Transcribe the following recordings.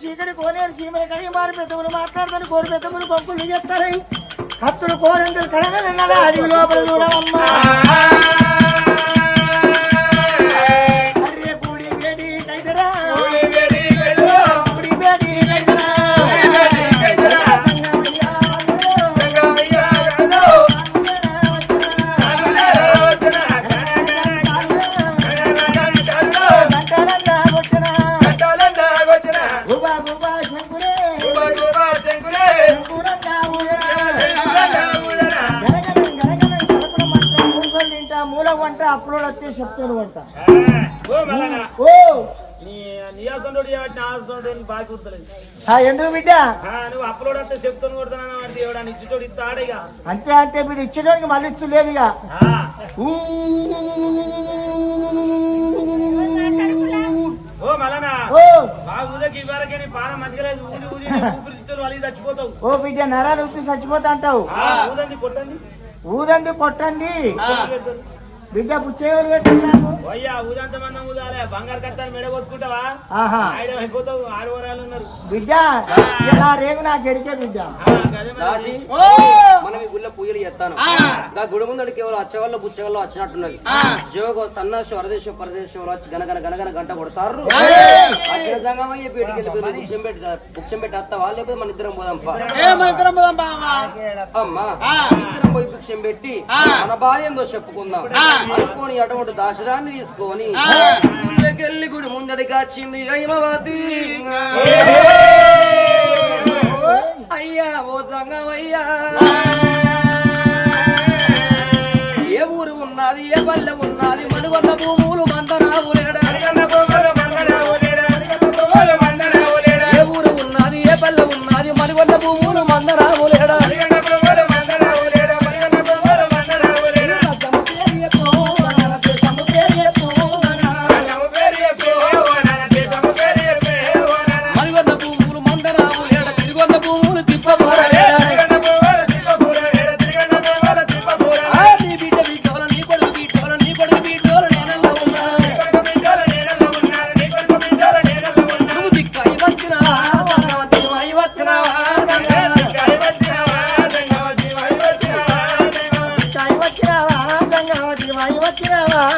చీకటి కోనేరు చీమల కడిగి మారి పెద్దములు మాట్లాడతాను కోరి పెద్దములు పంపులు చెప్తారై. హత్తులు కోరంతులు కడగల అడిగి లోపల చూడవమ్మా. మూసలు తింటా మూల వంట అప్పులో వచ్చే చెప్తాను వంట ఓ. ఎందుకు బిడ్డ? నువ్వు అప్లోడ్ వస్తే చెప్తాను కొడతాను అంటే ఎవడా? ఇచ్చుతోడు ఇస్తాడు ఇక. అంతే అంతే మీరు ఇచ్చేటోనికి మళ్ళీ ఇచ్చు లేదు ఇక. ఓ మలనా ఓ. నీ పానం ఊది ఊది ఊపిరితిత్తులు చచ్చిపోతావు. ఓ బిడ్డ నరాలు చచ్చిపోతా అంటావు. ఊదండి కొట్టండి ఊదండి కొట్టండి. బిడ్డ పుచ్చేవారు పెట్టాను అయ్యా ఊదంత మందం ఊదాలే. బంగారు కత్తాన్ని మెడ కోసుకుంటావా ఆహా. ఆయన అయిపోతావు ఆరు వరాలు ఉన్నారు. బిడ్డ ఇలా రేగు నాకు గడికే బిడ్డ. ఆ, గదే మరి. దాసి మనం ఈ గుళ్ళ పూజలు చేస్తాను. గుడి ముందడి కేవలం అచ్చవల్ల బుచ్చవల్ల వచ్చినట్టున్నది. జోగో సన్నాసి వరదేశం పరదేశంలో వచ్చి గనగన గనగన గంట కొడతారు పేటికి వెళ్ళిపోయి బుక్షం పెట్టి బుక్షం పెట్టి వస్తావా లేకపోతే మన ఇద్దరం పోదాంపా అమ్మా. ఇద్దరం పోయి భిక్షం పెట్టి మన బాధ ఏందో చెప్పుకుందాం అనుకోని అటువంటి దాశదాన్ని తీసుకొని గుళ్ళకెళ్ళి గుడి ముందడికి వచ్చింది అయ్యమవతి అయ్యా ఓ సంగమయ్యా. ఏ ఊరు ఉన్నది ఏ పల్లె ఉన్నది మనుగొన్న భూములు మందరావులేడా 起来了。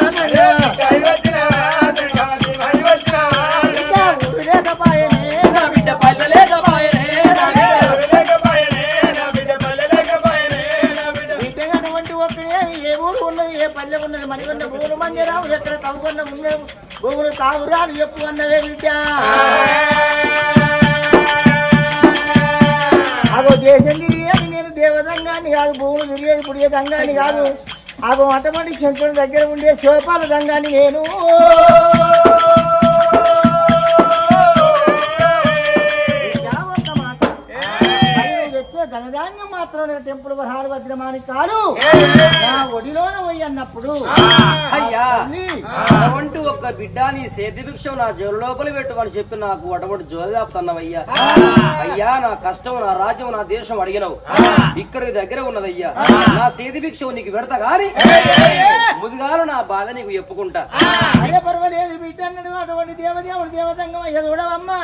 అగో అటువంటి శంకుని దగ్గర ఉండే శోపాల రంగాన్ని నేను. ధనధాన్యం మాత్రం నేను టెంపుల్ వరహారు భద్రమాని కాదు. నా ఒడిలోన పోయి అన్నప్పుడు అయ్యా తల్లి, అంటూ ఒక్క బిడ్డ నీ సేతి భిక్షం నా జోలు లోపల పెట్టుమని చెప్పి నాకు అటువంటి జోలు దాపుతున్నావయ్యా. అయ్యా నా కష్టం నా రాజ్యం నా దేశం అడిగినవు. ఇక్కడికి దగ్గర ఉన్నదయ్యా. నా సేతి భిక్షం నీకు పెడతా గాని ముదిగాలు నా బాధ నీకు చెప్పుకుంటా. అరే పర్వాలేదు బిడ్డ అన్నాడు అటువంటి దేవదేవుడు దేవతంగం అయ్య చూడవమ్మా.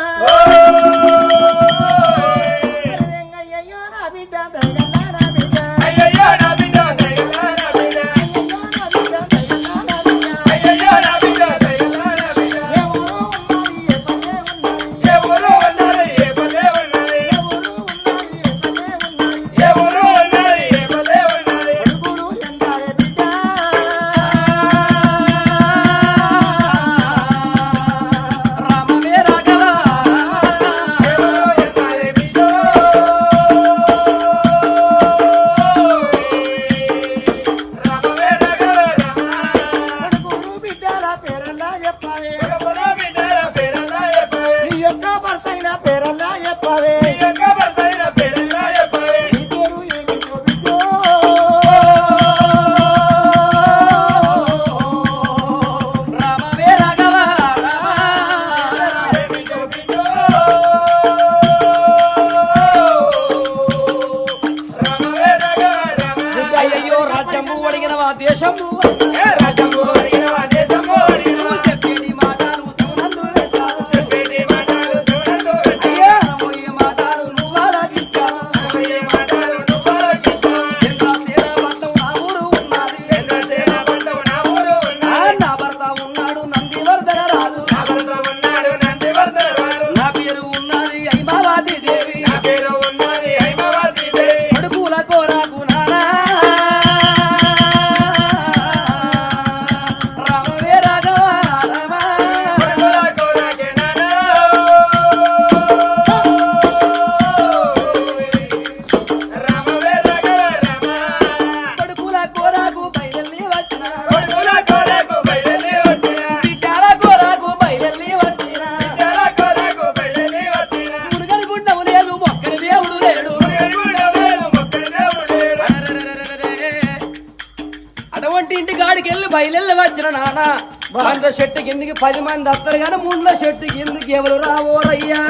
పది మంది వస్తారు కానీ ముండ్ల చెట్టు కిందికి ఎవరు రావోరయ్యా?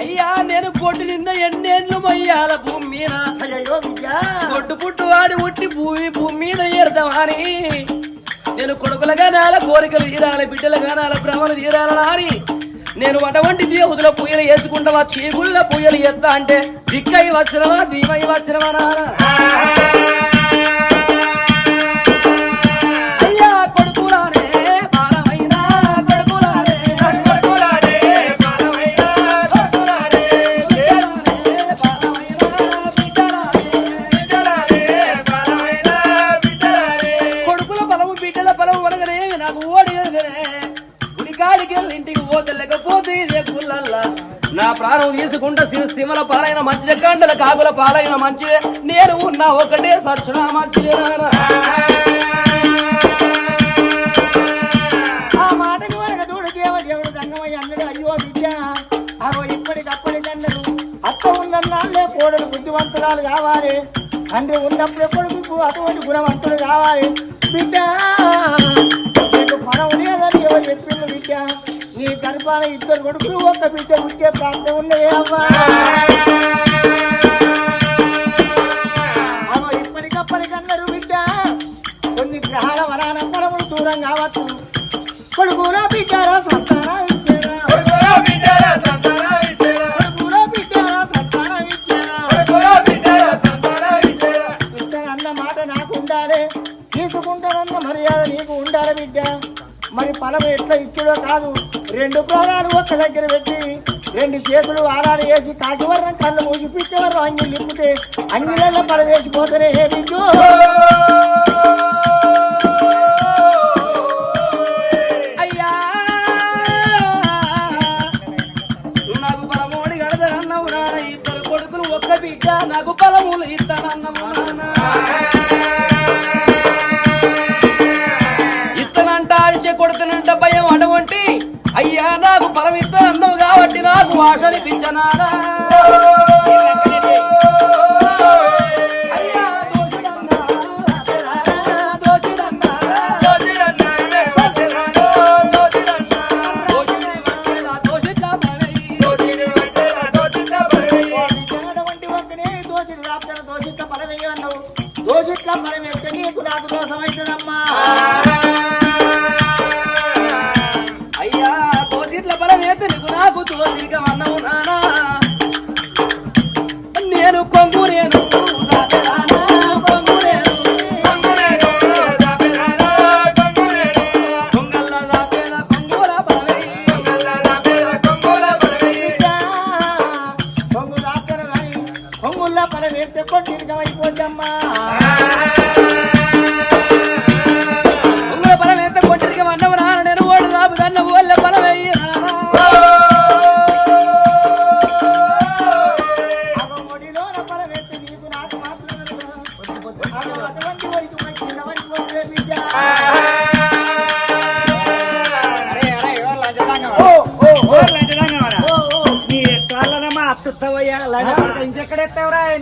అయ్యా నేను కొట్టు నింద ఎన్నేళ్ళు మయ్యాల భూమి మీద. కొట్టు పుట్టు వాడి ఉట్టి భూమి భూమి మీద ఏరుతామని. నేను కొడుకుల గానాల కోరికలు తీరాలి బిడ్డల గానాల భ్రమలు తీరాలని నేను అటువంటి దేవుదుల పూయలు వేసుకుంటావా? చీగుళ్ళ పూయలు ఎత్తా అంటే దిక్కై వచ్చినవా దీమై వచ్చినవా నాన్న తీసుకుంటా సిమల పాలైన మంచిదే కండల కాకుల పాలైన మంచిదే నేను ఉన్న ఒకటే సచ్చున మంచిదే నాన్న. ఆ మాటకు వరక చూడు దేవ దేవుడు గంగమయ్య అన్నడు అయ్యో బిడ్డ అగో ఇప్పటికప్పటికన్నడు అత్త ఉన్నన్నాళ్ళే కోడలు బుద్ధివంతురాలు కావాలి. తండ్రి ఉన్నప్పుడు కొడుకు అటువంటి గుణవంతుడు కావాలి. బిడ్డ నీకు పనం లేదని ఎవరు చెప్పింది బిడ్డ నీ గర్భాల ఇద్దరు కొడుకులు ఒక్క బిడ్డ పుట్టే ప్రాంతం ఉన్నదే అమ్మా ఇప్పటికప్పటికన్నారు బిడ్డ. కొన్ని గ్రహాల వరానంతరములు దూరం కావచ్చు. కొడుకులా బిడ్డారా సంతానం తీసుకుంటానన్న మర్యాద నీకు ఉండాలి బిడ్డ. మరి ఫలం ఎట్లా ఇచ్చుడో కాదు. రెండు ప్రాణాలు ఒక్క దగ్గర పెట్టి రెండు చేతులు ఆరాలు వేసి కాకివర్రం కళ్ళు మూసి పిచ్చవర్రం అంగిలు నింపితే అంగిళ్ళ పడ వేసిపోతేనే ఏ బిందు? అయ్యా కోసిట్ల బలం ఫలం ఎత్తే నీకు నాకు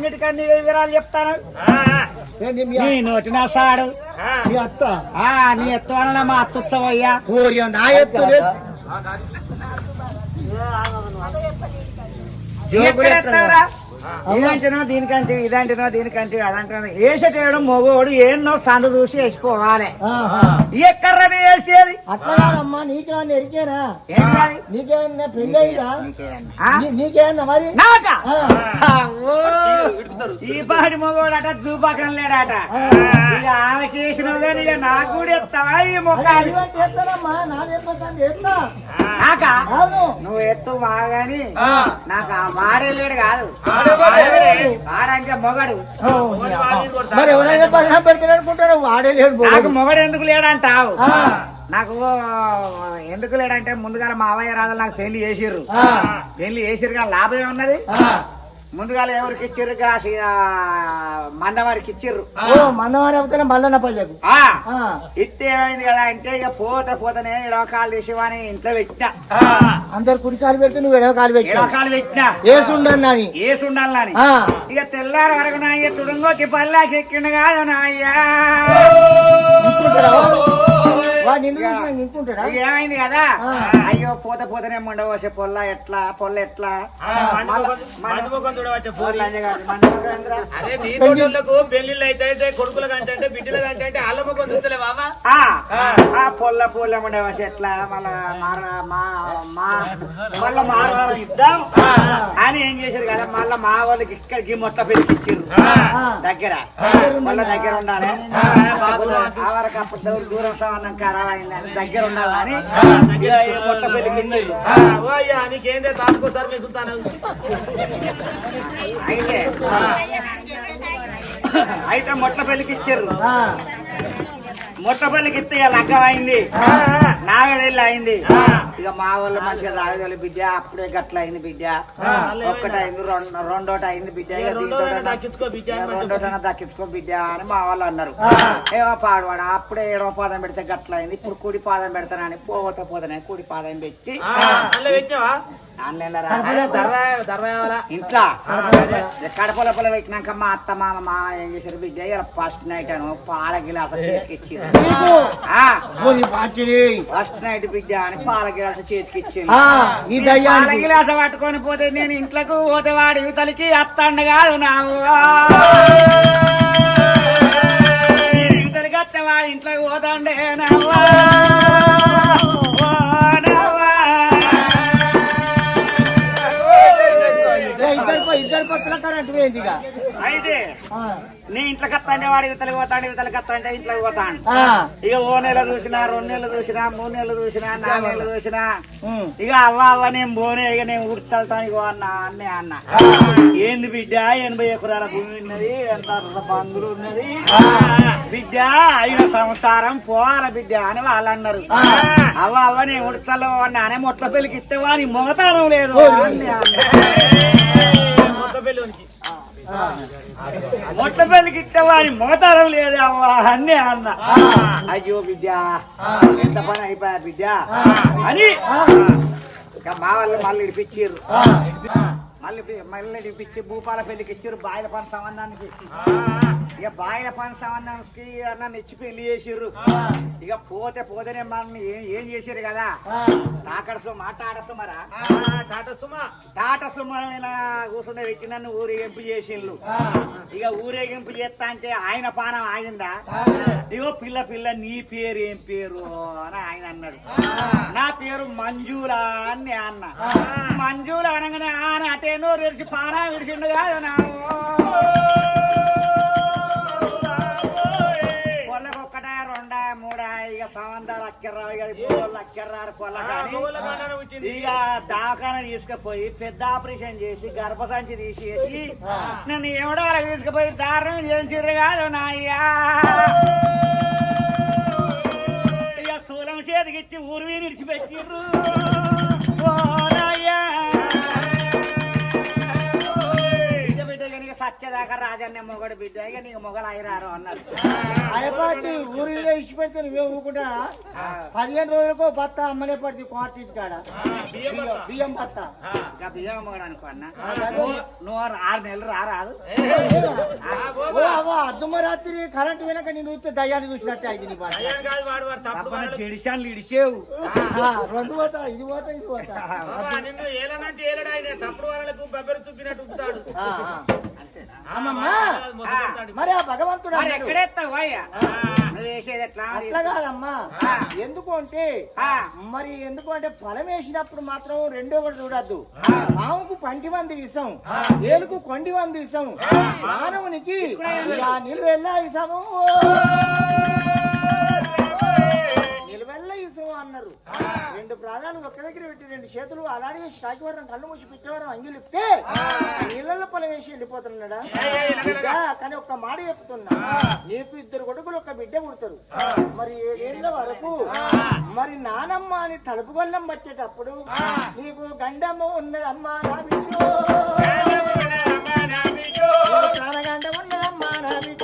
ఎత్తావురా ఎన్నిటికన్నీ వివరాలు చెప్తాను. మీ నీ నోటి నా సాడు. మీ అత్త? ఆ నీ ఎత్తాలనమ్మా అత్తుతావయ్యా ఊరి నా ఎత్తు లేదు. ఎక్కడ ఎత్తావురా? ఇదంటేనో దీనికంటే ఇదంటేనో దీనికంటే అదంటేనో వేసేటేయడం మొగోడు ఏన్నో సందు చూసి వేసుకోవాలి. ఆహా. ఎక్కడని వేసేది? అట్లా కాదమ్మా నీకేమన్నా ఎరికేనా? నీకేమన్నా పెళ్ళి? నీ- నీకేమన్నా మరి? నాకా. ఈ పాటి మొగోడు అట చూపకం లేడట ఇక ఆమెకి వేసిన కానీ ఇక నాకు కూడా ఎత్తావా ఈ మొక్క అది ఇవ్వండి చేస్తానమ్మా నా చెప్పండి చేస్తా నాకా? అవును. నువ్వు ఎత్తు మాగాని నాకు ఆ వాడేలేడు కాదు. మరి ఎవరైనా పదిహేను పెడతాను అనుకుంటారు వాడే లేడు నాకు. మొగడు ఎందుకు లేడంటావు? నాకు ఎందుకు లేడంటే ముందుగా మా అవయ్య రాజు నాకు పెళ్ళి చేసిర్రు. పెళ్ళి చేసిర్రు కానీ లాభం ఏమున్నది. ముందుగా ఎవరికి ఇచ్చిర్రు? కాసి మందవారికి ఇచ్చిర్రు. ఓ మందమారి అవుతానే మల్లన్న పల్లెకు. ఇస్తే ఏమైంది కదా అంటే ఇక పోత పోతనే ఇడవకాలు తీసేవాని ఇంట్లో పెట్టినా. అందరు కుడి కాలు పెడితే నువ్వు ఎడవ కాలు పెట్టావు ఇడవకాలు పెట్టినా. ఏసుండన్నా అని ఏసు ఉండాలని. ఆ, ఇక తెల్లారి వరకు నాయ్య తుడుంగోకి పల్లాకి ఎక్కిండు కాదు నాయ్యా ఇక ఏమైంది కదా. అయ్యో పోత పోతనే మండవసే పొల్ల ఎట్లా? పొల్ల ఎట్లా? అదే నీ తోటలకు పెళ్ళిళ్ళు అయితే కొడుకుల కంటే అంటే బిడ్డల కంటే అంటే అల్లమ్మకం చూస్తలే బాబా ఆ, ఆ. పొల్ల పొల్ల మండవసే ఎట్లా మళ్ళా మార మా మా మళ్ళా మార ఇద్దాం. అని ఏం చేశారు కదా మళ్ళా మా వాళ్ళకి ఇక్కడికి మొత్తం పెరిగిచ్చారు దగ్గర. మళ్ళా దగ్గర ఉండాలి. ఆ వరకు అప్పుడు దూరం- సంబంధం ఖరాబ్ అయిందని దగ్గర ఉండాలని మొత్తం అయ్యా నీకేందే తాసుకోసారి మీ సుల్తాను అయితే అయితే మొట్ల పెళ్ళికి ఇచ్చారు పెళ్ళికి ఇస్తే లగ్గం అయింది. నాగడెల్లి అయింది. ఇక మా వాళ్ళు మంచిగా రాగలి బిడ్డ. అప్పుడే గట్ల అయింది బిడ్డ. ఒక్కటి అయింది రెండు రెండోటి అయింది బిడ్డ. ఇక రెండో దీంతోటన్నా- దక్కించుకో బిడ్డ. అని మా వాళ్ళు అన్నారు. ఏమో పాడవాడ? అప్పుడే ఏడవ పాదం పెడితే గట్ల అయింది. ఇప్పుడు కుడి పాదం పెడతానని పోతే పోతానే కుడి పాదం పెట్టి. ఇంట్లో. కడప లోపల పెట్టినాక మా అత్త మామ మా ఏం చేశారు బిడ్డ? ఫస్ట్ నైట్ అను పాల గిలాస చేతికి నీకు నీ. ఫస్ట్ నైట్ బిడ్డ అని పాల గిలాస చేతికి ఇచ్చింది ఆ, ఈ పాల గిలాస పట్టుకొని పోతే నేను ఇంట్లోకి పోతే వాడి యువతలకి అత్తండ కాదు నావు. యువతలకి అత్త వాడి ఇంట్లోకి పోతాండే నావా. కరెంట్ పోయింది ఇక? అయితే నీ ఇంట్లోకి వస్తాండే వాడి యువతలకి పోతాడు యువతలకి వస్తాంటే ఇంట్లోకి పోతాడు. ఇక ఓ నెల చూసినా రెండు నెలలు చూసినా మూడు నెలలు చూసినా నాలుగు నెలలు చూసినా. ఇక అవ్వ అవ్వ నేను పోనే ఇక నేను ఉడతాను ఇగో అన్న అన్నే అన్న. ఏంది బిడ్డ? ఎనభై ఎకరాల భూమి ఉన్నది ఎంత బంధువులు ఉన్నది? బిడ్డ అయిన సంసారం పోవాల బిడ్డ అని వాళ్ళు అన్నారు. అవ్వ అవ్వ నేను ఉడతలో నానే మొట్ల పెళ్ళికి ఇస్తేవా నీ మొగతానం లేదు. అన్నే అన్న. ఇస్తేవా నీ మొగతానం లేదు అవ్వ అన్నే అన్న. అయ్యో బిడ్డ ఎంత పని అయిపోయా బిడ్డ అని. ఇక మా వాళ్ళు మళ్ళీ ఇడిపించారు మళ్ళీ మళ్ళీ ఇడిపించి భూపాల పెళ్ళికి ఇచ్చారు బాయిల పని సంబంధానికి ఇక బాయిల పని సంబంధానికి నన్ను ఇచ్చి పెళ్ళి చేసిర్రు. ఇక పోతే పోతేనే మనల్ని ఏం ఏం చేసిర్రు కదా? తాకడ సుమ టాట సుమరా టాటా సుమా టాట కూర్చుండే వ్యక్తి నన్ను ఊరేగింపు చేసిండ్రు ఇక ఊరేగింపు చేస్తా అంటే ఆయన పానం ఆగిందా? ఇగో పిల్ల పిల్ల నీ పేరు ఏం పేరు అని ఆయన అన్నాడు. నా పేరు మంజూరా అని నేను అన్న మంజూరా అనగానే ఆయన అటేనో రెడిచి పానా విడిచిండు కాదు నా పొలకు ఒక్కటా రెండా మూడా ఇక సంబంధాలు అక్కర్రావు ఇక పూలు అక్కర్రారు పొల కానీ. ఇక దవాఖాన తీసుకుపోయి పెద్ద ఆపరేషన్ చేసి గర్భసంచి తీసేసి నన్ను ఎవడో అలా తీసుకుపోయి దారుణం చేయించారు కాదు నాయ్యా ఇక శూలం చేతికిచ్చి ఊరు విడిచిపెట్టిర్రు. ఓ నాయ్యా సత్యదాకా రాజన్న మొగడు బిడ్డ ఇక నీకు మొగలు అయిరారు అన్నారు అయిపోతే ఊరిలో ఇచ్చి పెడితే నువ్వే ఊకుంటా పదిహేను రోజులకు బత్త అమ్మనే పడుతుంది క్వార్టీ కాడ బియ్యం- బియ్యం బత్త ఇక బియ్యం మొగడు అనుకో అన్న. నువ్వు ఆరు నెలలు రారాదు ఓ అవ్వ అద్దుమ రాత్రి కరెంట్ వినక నేను చూస్తే దయ్యాన్ని చూసినట్టే అయింది నీ వాడు. చెడిచాన్లు ఇడిచేవు ఆ, రెండు పోతా ఇది పోతా ఇది పోతా నిన్ను ఏలనంటే ఏలడు ఆయన తప్పుడు వాళ్ళకు బెబ్బరి తుప్పినట్టు ఉంటాడు మరి ఆ భగవంతుడు అట్లా కాదమ్మా. ఎందుకు అంటే. మరి ఎందుకు అంటే ఫలం వేసినప్పుడు మాత్రం రెండో ఒకటి చూడద్దు. పాముకు పంటి వంది విషం ఏలుకు కొండి వంది విషం మానవునికి నిలువెల్ల విషము అన్నారు. రెండు ప్రాణాలు ఒక్క దగ్గర పెట్టి రెండు చేతులు అలానే వేసి తాకివారం కళ్ళు మూసి పెట్టేవారం అంగిలిప్తే నీళ్ళల్లో పొలం వేసి వెళ్ళిపోతున్నాడా? కానీ ఒక్క మాట చెప్తున్నా. నీకు ఇద్దరు కొడుకులు ఒక బిడ్డ పుడతారు. మరి ఏడేళ్ళ వరకు మరి నానమ్మ అని తలుపు గొల్లం పట్టేటప్పుడు నీకు గండమ్మ ఉన్నదమ్మా నా బిడ్డ. ఉన్నదమ్మా నా బిడ్డ.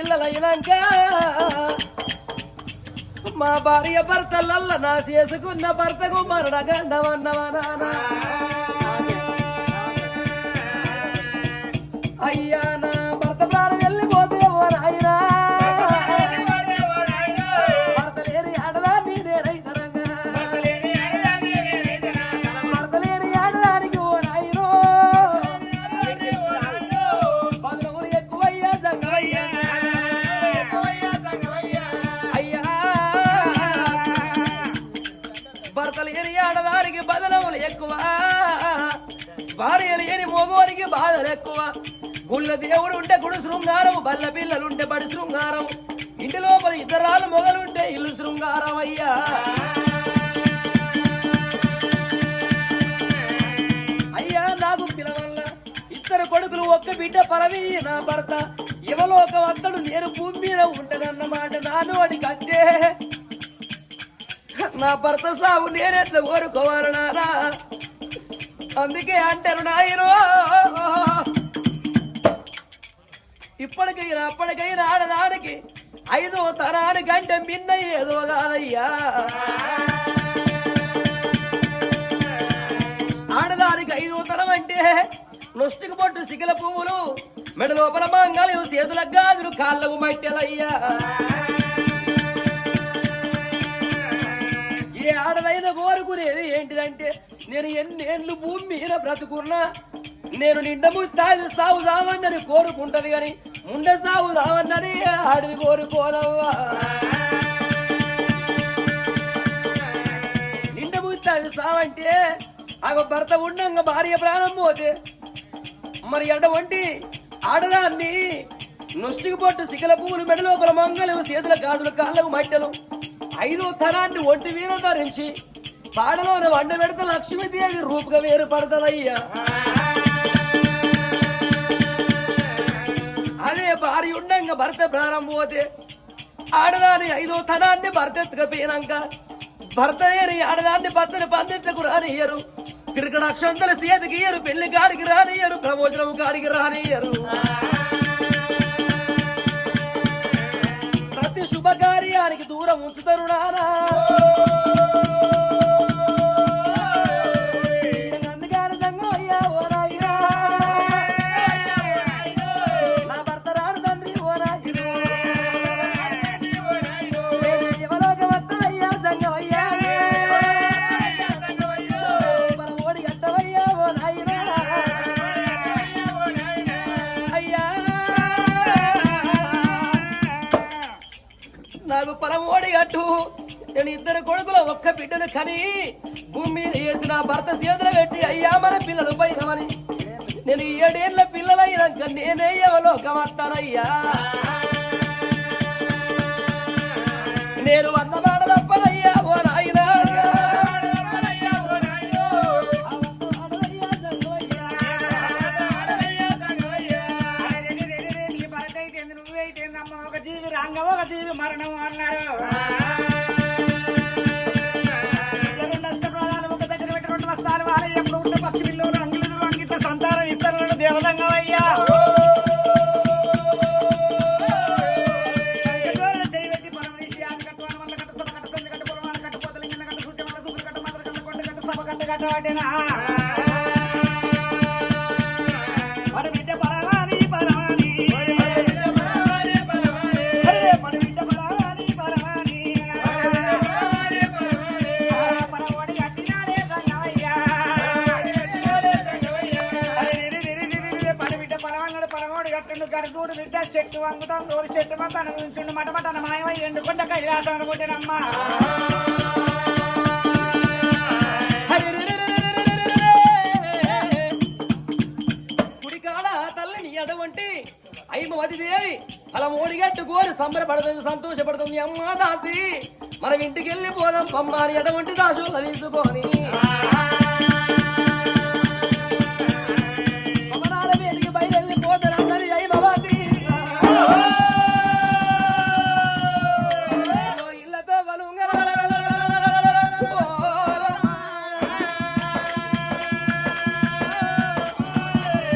పిల్లలైనాక మా భార్య భర్తలల్ల నా చేసుకున్న భర్తకు మరణగండమన్నవా నానా అయ్యా గుళ్ళ దేవుడు ఉంటే గుడి శృంగారం బల్ల పిల్లలుంటే బడి శృంగారం. ఇంటి లోపల ఇద్దరాలు మొగలుంటే ఇల్లు శృంగారం అయ్యా. అయ్యా నాకు పిలవల్ల ఇద్దరు కొడుకులు ఒక్క బిడ్డ పరవి నా భర్త. ఇవలోక అత్తడు నేను భూమి మీద ఉంటదన్నమాట నాను అని అంతే నా భర్త సాగు నేనెట్లా కోరుకోవాలి నారా అందుకే అంటారు నాయనో. ఇప్పటికైనా అప్పటికైనా ఆడదానికి ఐదో తరానికి అంటే మిన్న ఏదో కాదయ్యా. ఆడదానికి ఐదో తరం అంటే నొస్టికి పొట్టు సిగల పువ్వులు మెడ లోపల మంగళం చేతుల గాజులు కాళ్ళకు మట్టెలయ్యా. ఏ ఆడదైన కోరుకునేది ఏంటిదంటే నేను ఎన్నేళ్ళు భూమి మీద బ్రతుకున్నా నేను నిండ తాగి సాగు సావన్నని కోరుకుంటది గాని ముండ సాగు సావన్నని అడివి కోరుకోనవ్వా. నిండము తాగి సావంటే ఆ భర్త ఉండంగా భార్య ప్రాణం పోతే మరి ఎడ వంటి ఆడదాన్ని నొష్టికి పొట్టు సిగల పువ్వులు మెడ మంగళం చేతుల గాజులు కాళ్ళకు మట్టెలు ఐదో తరాన్ని ఒంటి వీర ధరించి పాడలోని వండ పెడితే లక్ష్మీదేవి రూపుగా వేరు పడతాదయ్యా భార్య ఉండంగా భర్త ప్రాణం పోతే ఆడదాని ఐదో తనాన్ని భర్త ఎత్తుకపోయినాక భర్త ఏని ఆడదాన్ని భర్తని పందిట్లకు రానియ్యరు. క్రికెట్ అక్షంతల చేతికి ఇయ్యరు పెళ్ళి కాడికి రానియ్యరు ప్రమోజనం కాడికి రానియ్యరు. ప్రతి శుభకార్యానికి దూరం ఉంచుతారు నానా. అట్టు నేను ఇద్దరు కొడుకులు ఒక్క బిడ్డను కని భూమి మీద వేసిన భర్త చేతులు పెట్టి అయ్యా మన పిల్లలు పోయినామని. నేను ఏడేళ్ళ పిల్లలైనాక నేనే ఎవలోకం నేను అన్నమా చెట్టు మొత్తం అనుభవించుండు. మట మటన మాయమై ఎండుకొండ కైలాసం అనుకుంటేనమ్మా ఎడవంటి దేవి. అలా ఓడిగట్టు కోరి సంబరపడుతుంది సంతోషపడుతుంది అమ్మ దాసి. మనం ఇంటికి వెళ్ళి పోదాం పమ్మాని ఎడవంటి దాసు తీసుకొని.